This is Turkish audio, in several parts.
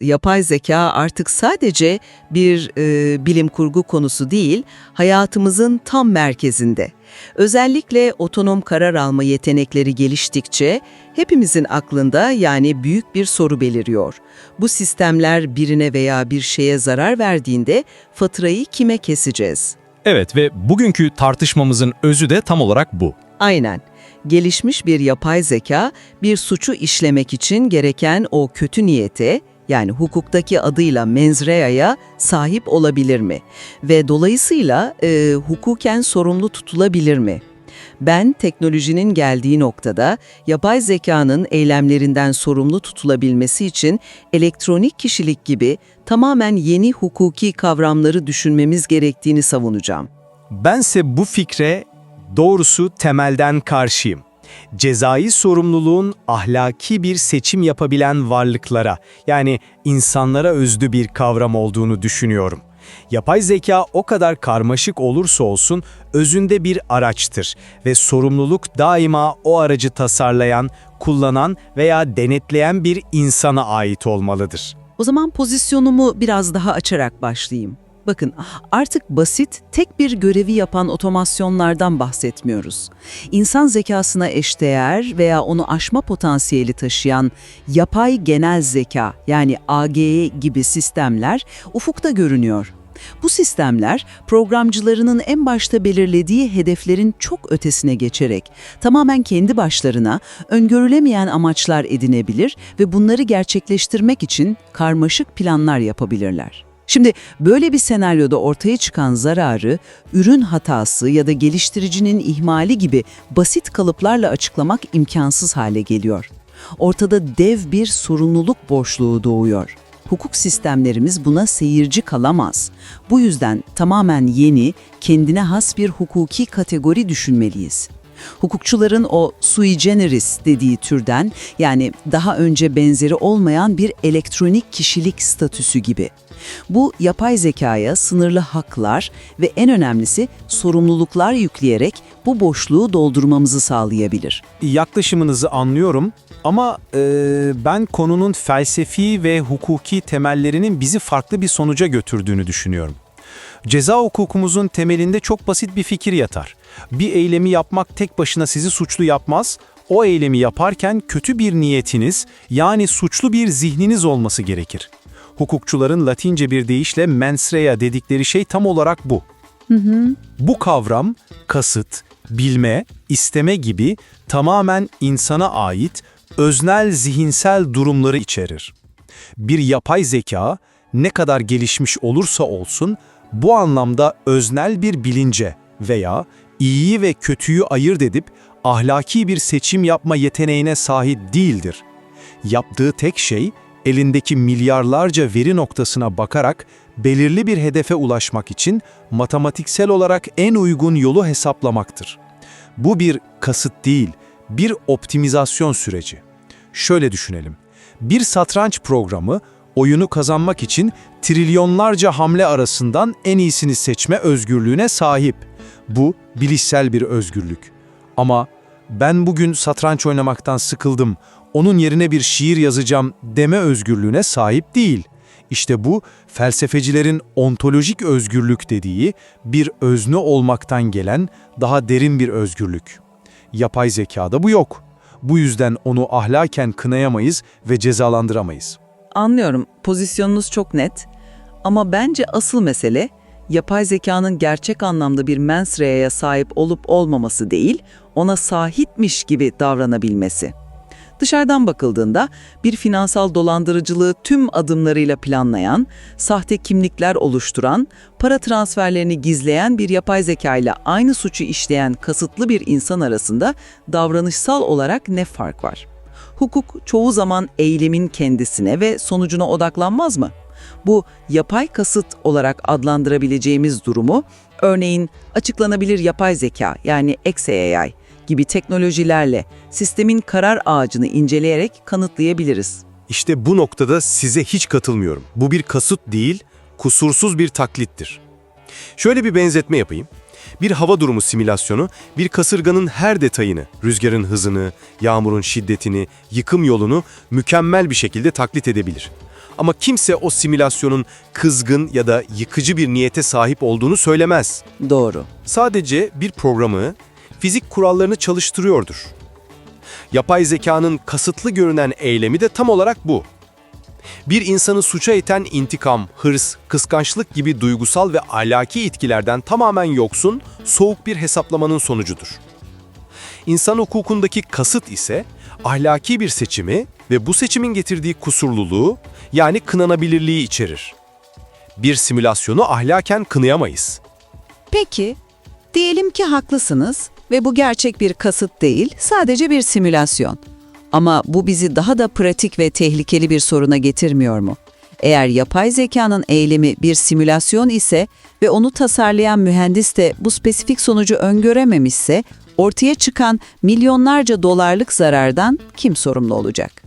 Yapay zeka artık sadece bir e, bilim kurgu konusu değil, hayatımızın tam merkezinde. Özellikle otonom karar alma yetenekleri geliştikçe hepimizin aklında yani büyük bir soru beliriyor. Bu sistemler birine veya bir şeye zarar verdiğinde faturayı kime keseceğiz? Evet ve bugünkü tartışmamızın özü de tam olarak bu. Aynen. Gelişmiş bir yapay zeka bir suçu işlemek için gereken o kötü niyete yani hukuktaki adıyla menzreaya sahip olabilir mi? Ve dolayısıyla e, hukuken sorumlu tutulabilir mi? Ben teknolojinin geldiği noktada yapay zekanın eylemlerinden sorumlu tutulabilmesi için elektronik kişilik gibi tamamen yeni hukuki kavramları düşünmemiz gerektiğini savunacağım. Bense bu fikre doğrusu temelden karşıyım. Cezai sorumluluğun ahlaki bir seçim yapabilen varlıklara, yani insanlara özgü bir kavram olduğunu düşünüyorum. Yapay zeka o kadar karmaşık olursa olsun özünde bir araçtır ve sorumluluk daima o aracı tasarlayan, kullanan veya denetleyen bir insana ait olmalıdır. O zaman pozisyonumu biraz daha açarak başlayayım. Bakın artık basit, tek bir görevi yapan otomasyonlardan bahsetmiyoruz. İnsan zekasına eşdeğer veya onu aşma potansiyeli taşıyan yapay genel zeka yani AGE gibi sistemler ufukta görünüyor. Bu sistemler programcılarının en başta belirlediği hedeflerin çok ötesine geçerek tamamen kendi başlarına öngörülemeyen amaçlar edinebilir ve bunları gerçekleştirmek için karmaşık planlar yapabilirler. Şimdi böyle bir senaryoda ortaya çıkan zararı, ürün hatası ya da geliştiricinin ihmali gibi basit kalıplarla açıklamak imkansız hale geliyor. Ortada dev bir sorumluluk boşluğu doğuyor. Hukuk sistemlerimiz buna seyirci kalamaz. Bu yüzden tamamen yeni, kendine has bir hukuki kategori düşünmeliyiz. Hukukçuların o sui generis dediği türden yani daha önce benzeri olmayan bir elektronik kişilik statüsü gibi. Bu yapay zekaya sınırlı haklar ve en önemlisi sorumluluklar yükleyerek bu boşluğu doldurmamızı sağlayabilir. Yaklaşımınızı anlıyorum ama e, ben konunun felsefi ve hukuki temellerinin bizi farklı bir sonuca götürdüğünü düşünüyorum. Ceza hukukumuzun temelinde çok basit bir fikir yatar. Bir eylemi yapmak tek başına sizi suçlu yapmaz, o eylemi yaparken kötü bir niyetiniz yani suçlu bir zihniniz olması gerekir. Hukukçuların latince bir deyişle mens rea dedikleri şey tam olarak bu. Bu kavram kasıt, bilme, isteme gibi tamamen insana ait öznel zihinsel durumları içerir. Bir yapay zeka ne kadar gelişmiş olursa olsun bu anlamda öznel bir bilince veya iyiyi ve kötüyü ayırt edip ahlaki bir seçim yapma yeteneğine sahip değildir. Yaptığı tek şey elindeki milyarlarca veri noktasına bakarak belirli bir hedefe ulaşmak için matematiksel olarak en uygun yolu hesaplamaktır. Bu bir kasıt değil, bir optimizasyon süreci. Şöyle düşünelim. Bir satranç programı oyunu kazanmak için trilyonlarca hamle arasından en iyisini seçme özgürlüğüne sahip. Bu bilişsel bir özgürlük. Ama ben bugün satranç oynamaktan sıkıldım, onun yerine bir şiir yazacağım deme özgürlüğüne sahip değil. İşte bu felsefecilerin ontolojik özgürlük dediği bir özne olmaktan gelen daha derin bir özgürlük. Yapay zekada bu yok. Bu yüzden onu ahlaken kınayamayız ve cezalandıramayız. Anlıyorum, pozisyonunuz çok net. Ama bence asıl mesele yapay zekanın gerçek anlamda bir mens sahip olup olmaması değil, ona sahipmiş gibi davranabilmesi. Dışarıdan bakıldığında bir finansal dolandırıcılığı tüm adımlarıyla planlayan, sahte kimlikler oluşturan, para transferlerini gizleyen bir yapay zeka ile aynı suçu işleyen kasıtlı bir insan arasında davranışsal olarak ne fark var? Hukuk çoğu zaman eylemin kendisine ve sonucuna odaklanmaz mı? Bu yapay kasıt olarak adlandırabileceğimiz durumu, örneğin açıklanabilir yapay zeka yani XAI gibi teknolojilerle sistemin karar ağacını inceleyerek kanıtlayabiliriz. İşte bu noktada size hiç katılmıyorum. Bu bir kasıt değil, kusursuz bir taklittir. Şöyle bir benzetme yapayım. Bir hava durumu simülasyonu bir kasırganın her detayını, rüzgarın hızını, yağmurun şiddetini, yıkım yolunu mükemmel bir şekilde taklit edebilir. Ama kimse o simülasyonun kızgın ya da yıkıcı bir niyete sahip olduğunu söylemez. Doğru. Sadece bir programı fizik kurallarını çalıştırıyordur. Yapay zekanın kasıtlı görünen eylemi de tam olarak bu. Bir insanı suça iten intikam, hırs, kıskançlık gibi duygusal ve ahlaki itkilerden tamamen yoksun, soğuk bir hesaplamanın sonucudur. İnsan hukukundaki kasıt ise ahlaki bir seçimi ve bu seçimin getirdiği kusurluluğu yani kınanabilirliği içerir. Bir simülasyonu ahlaken kınayamayız. Peki, diyelim ki haklısınız ve bu gerçek bir kasıt değil, sadece bir simülasyon. Ama bu bizi daha da pratik ve tehlikeli bir soruna getirmiyor mu? Eğer yapay zekanın eylemi bir simülasyon ise ve onu tasarlayan mühendis de bu spesifik sonucu öngörememişse, ortaya çıkan milyonlarca dolarlık zarardan kim sorumlu olacak?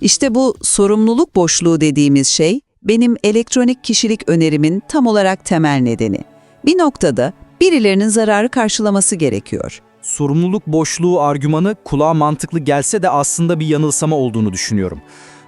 İşte bu sorumluluk boşluğu dediğimiz şey, benim elektronik kişilik önerimin tam olarak temel nedeni. Bir noktada birilerinin zararı karşılaması gerekiyor. Sorumluluk boşluğu argümanı kulağa mantıklı gelse de aslında bir yanılsama olduğunu düşünüyorum.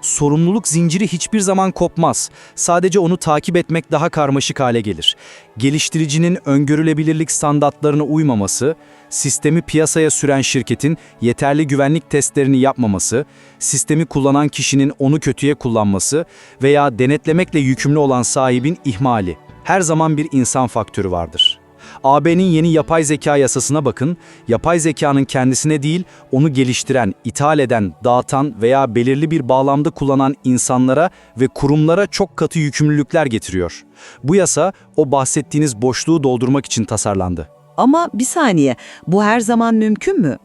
Sorumluluk zinciri hiçbir zaman kopmaz. Sadece onu takip etmek daha karmaşık hale gelir. Geliştiricinin öngörülebilirlik standartlarına uymaması, sistemi piyasaya süren şirketin yeterli güvenlik testlerini yapmaması, sistemi kullanan kişinin onu kötüye kullanması veya denetlemekle yükümlü olan sahibin ihmali. Her zaman bir insan faktörü vardır. AB'nin yeni yapay zeka yasasına bakın, yapay zekanın kendisine değil, onu geliştiren, ithal eden, dağıtan veya belirli bir bağlamda kullanan insanlara ve kurumlara çok katı yükümlülükler getiriyor. Bu yasa, o bahsettiğiniz boşluğu doldurmak için tasarlandı. Ama bir saniye, bu her zaman mümkün mü?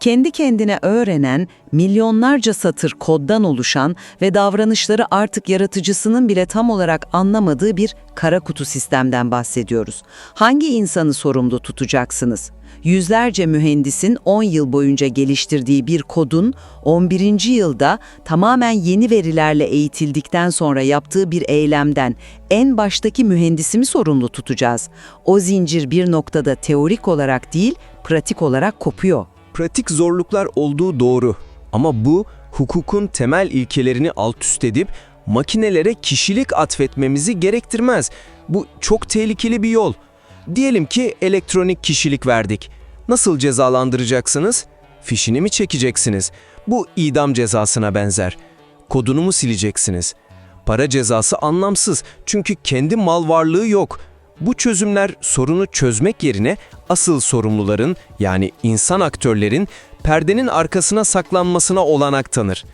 Kendi kendine öğrenen, milyonlarca satır koddan oluşan ve davranışları artık yaratıcısının bile tam olarak anlamadığı bir kara kutu sistemden bahsediyoruz. Hangi insanı sorumlu tutacaksınız? Yüzlerce mühendisin 10 yıl boyunca geliştirdiği bir kodun 11. yılda tamamen yeni verilerle eğitildikten sonra yaptığı bir eylemden en baştaki mühendisi mi sorumlu tutacağız? O zincir bir noktada teorik olarak değil, pratik olarak kopuyor. Pratik zorluklar olduğu doğru. Ama bu hukukun temel ilkelerini alt üst edip makinelere kişilik atfetmemizi gerektirmez. Bu çok tehlikeli bir yol. Diyelim ki elektronik kişilik verdik. Nasıl cezalandıracaksınız? Fişini mi çekeceksiniz? Bu idam cezasına benzer. Kodunu mu sileceksiniz? Para cezası anlamsız çünkü kendi mal varlığı yok. Bu çözümler sorunu çözmek yerine asıl sorumluların yani insan aktörlerin perdenin arkasına saklanmasına olanak tanır.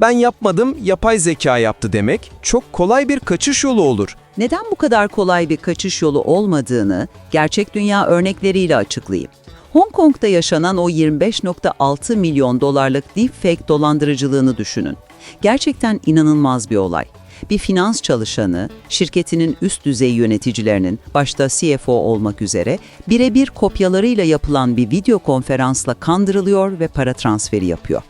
Ben yapmadım, yapay zeka yaptı demek çok kolay bir kaçış yolu olur. Neden bu kadar kolay bir kaçış yolu olmadığını gerçek dünya örnekleriyle açıklayayım. Hong Kong'da yaşanan o 25.6 milyon dolarlık deepfake dolandırıcılığını düşünün. Gerçekten inanılmaz bir olay. Bir finans çalışanı, şirketinin üst düzey yöneticilerinin, başta CFO olmak üzere, birebir kopyalarıyla yapılan bir video konferansla kandırılıyor ve para transferi yapıyor.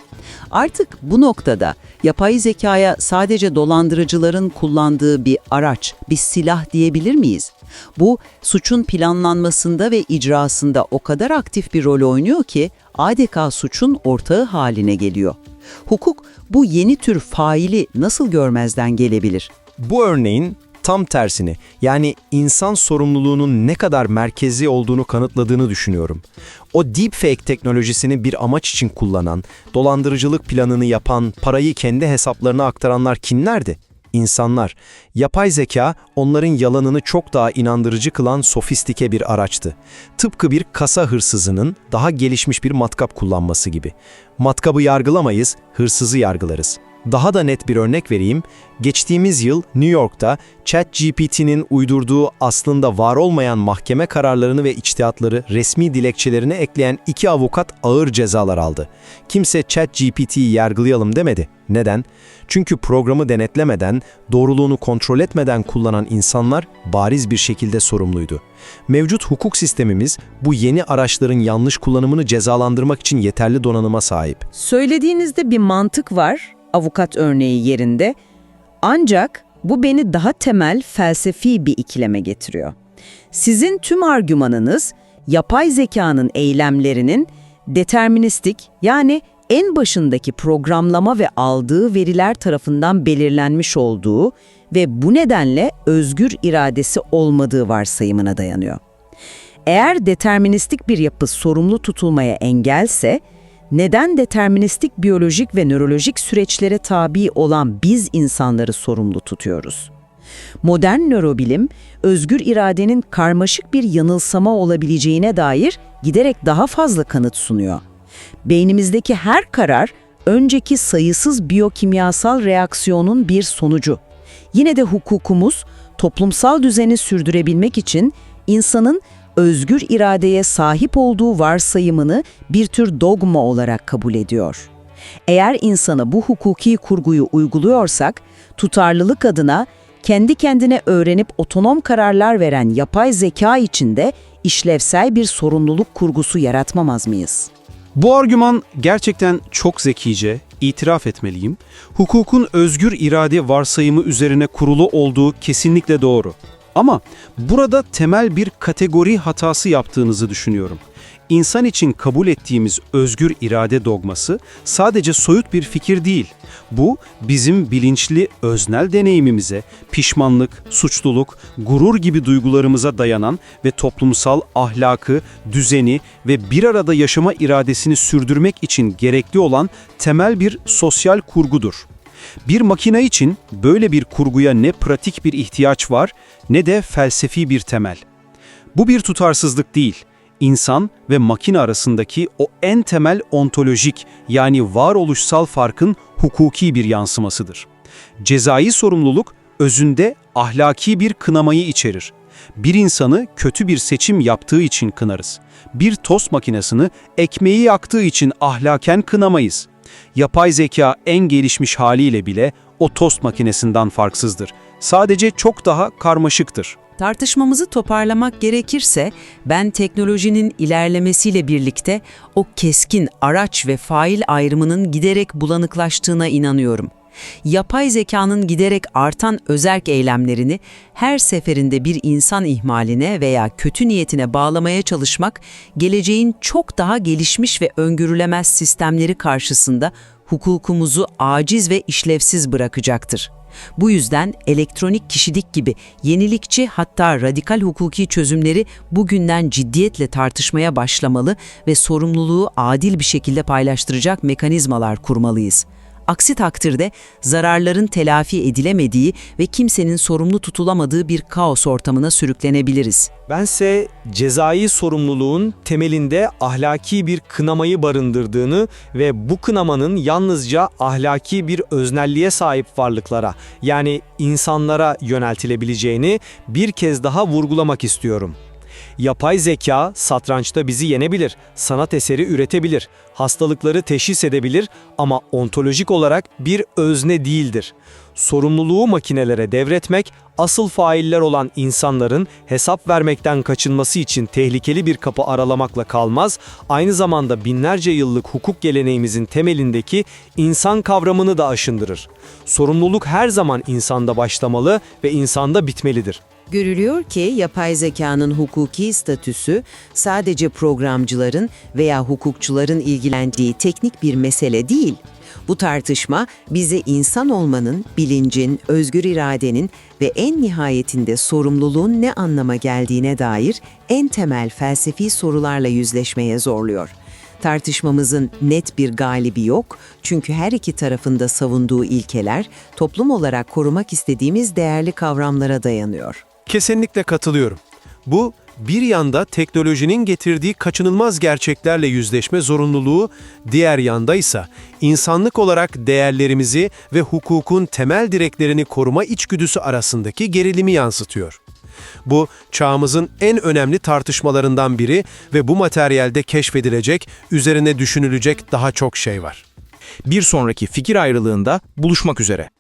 Artık bu noktada yapay zekaya sadece dolandırıcıların kullandığı bir araç, bir silah diyebilir miyiz? Bu suçun planlanmasında ve icrasında o kadar aktif bir rol oynuyor ki adeta suçun ortağı haline geliyor. Hukuk bu yeni tür faili nasıl görmezden gelebilir? Bu örneğin tam tersini yani insan sorumluluğunun ne kadar merkezi olduğunu kanıtladığını düşünüyorum. O deepfake teknolojisini bir amaç için kullanan, dolandırıcılık planını yapan, parayı kendi hesaplarına aktaranlar kimlerdi? İnsanlar. Yapay zeka onların yalanını çok daha inandırıcı kılan sofistike bir araçtı. Tıpkı bir kasa hırsızının daha gelişmiş bir matkap kullanması gibi. Matkabı yargılamayız, hırsızı yargılarız. Daha da net bir örnek vereyim. Geçtiğimiz yıl New York'ta ChatGPT'nin uydurduğu aslında var olmayan mahkeme kararlarını ve içtihatları resmi dilekçelerine ekleyen iki avukat ağır cezalar aldı. Kimse ChatGPT'yi yargılayalım demedi. Neden? Çünkü programı denetlemeden, doğruluğunu kontrol etmeden kullanan insanlar bariz bir şekilde sorumluydu. Mevcut hukuk sistemimiz bu yeni araçların yanlış kullanımını cezalandırmak için yeterli donanıma sahip. Söylediğinizde bir mantık var, avukat örneği yerinde. Ancak bu beni daha temel felsefi bir ikileme getiriyor. Sizin tüm argümanınız yapay zekanın eylemlerinin deterministik yani en başındaki programlama ve aldığı veriler tarafından belirlenmiş olduğu ve bu nedenle özgür iradesi olmadığı varsayımına dayanıyor. Eğer deterministik bir yapı sorumlu tutulmaya engelse, neden deterministik biyolojik ve nörolojik süreçlere tabi olan biz insanları sorumlu tutuyoruz? Modern nörobilim, özgür iradenin karmaşık bir yanılsama olabileceğine dair giderek daha fazla kanıt sunuyor. Beynimizdeki her karar, önceki sayısız biyokimyasal reaksiyonun bir sonucu. Yine de hukukumuz, toplumsal düzeni sürdürebilmek için insanın özgür iradeye sahip olduğu varsayımını bir tür dogma olarak kabul ediyor. Eğer insana bu hukuki kurguyu uyguluyorsak, tutarlılık adına kendi kendine öğrenip otonom kararlar veren yapay zeka içinde işlevsel bir sorumluluk kurgusu yaratmamaz mıyız? Bu argüman gerçekten çok zekice, itiraf etmeliyim. Hukukun özgür irade varsayımı üzerine kurulu olduğu kesinlikle doğru. Ama burada temel bir kategori hatası yaptığınızı düşünüyorum. İnsan için kabul ettiğimiz özgür irade dogması sadece soyut bir fikir değil. Bu bizim bilinçli öznel deneyimimize, pişmanlık, suçluluk, gurur gibi duygularımıza dayanan ve toplumsal ahlakı, düzeni ve bir arada yaşama iradesini sürdürmek için gerekli olan temel bir sosyal kurgudur. Bir makine için böyle bir kurguya ne pratik bir ihtiyaç var ne de felsefi bir temel. Bu bir tutarsızlık değil, insan ve makine arasındaki o en temel ontolojik yani varoluşsal farkın hukuki bir yansımasıdır. Cezai sorumluluk özünde ahlaki bir kınamayı içerir. Bir insanı kötü bir seçim yaptığı için kınarız. Bir tost makinesini ekmeği yaktığı için ahlaken kınamayız. Yapay zeka en gelişmiş haliyle bile o tost makinesinden farksızdır. Sadece çok daha karmaşıktır. Tartışmamızı toparlamak gerekirse ben teknolojinin ilerlemesiyle birlikte o keskin araç ve fail ayrımının giderek bulanıklaştığına inanıyorum. Yapay zekanın giderek artan özerk eylemlerini her seferinde bir insan ihmaline veya kötü niyetine bağlamaya çalışmak geleceğin çok daha gelişmiş ve öngörülemez sistemleri karşısında hukukumuzu aciz ve işlevsiz bırakacaktır. Bu yüzden elektronik kişilik gibi yenilikçi hatta radikal hukuki çözümleri bugünden ciddiyetle tartışmaya başlamalı ve sorumluluğu adil bir şekilde paylaştıracak mekanizmalar kurmalıyız. Aksi takdirde zararların telafi edilemediği ve kimsenin sorumlu tutulamadığı bir kaos ortamına sürüklenebiliriz. Bense cezai sorumluluğun temelinde ahlaki bir kınamayı barındırdığını ve bu kınamanın yalnızca ahlaki bir öznelliğe sahip varlıklara yani insanlara yöneltilebileceğini bir kez daha vurgulamak istiyorum. Yapay zeka satrançta bizi yenebilir, sanat eseri üretebilir, hastalıkları teşhis edebilir ama ontolojik olarak bir özne değildir. Sorumluluğu makinelere devretmek, asıl failler olan insanların hesap vermekten kaçınması için tehlikeli bir kapı aralamakla kalmaz, aynı zamanda binlerce yıllık hukuk geleneğimizin temelindeki insan kavramını da aşındırır. Sorumluluk her zaman insanda başlamalı ve insanda bitmelidir. Görülüyor ki yapay zekanın hukuki statüsü sadece programcıların veya hukukçuların ilgilendiği teknik bir mesele değil. Bu tartışma bize insan olmanın, bilincin, özgür iradenin ve en nihayetinde sorumluluğun ne anlama geldiğine dair en temel felsefi sorularla yüzleşmeye zorluyor. Tartışmamızın net bir galibi yok çünkü her iki tarafında savunduğu ilkeler toplum olarak korumak istediğimiz değerli kavramlara dayanıyor. Kesinlikle katılıyorum. Bu bir yanda teknolojinin getirdiği kaçınılmaz gerçeklerle yüzleşme zorunluluğu, diğer yanda ise insanlık olarak değerlerimizi ve hukukun temel direklerini koruma içgüdüsü arasındaki gerilimi yansıtıyor. Bu çağımızın en önemli tartışmalarından biri ve bu materyalde keşfedilecek, üzerine düşünülecek daha çok şey var. Bir sonraki fikir ayrılığında buluşmak üzere.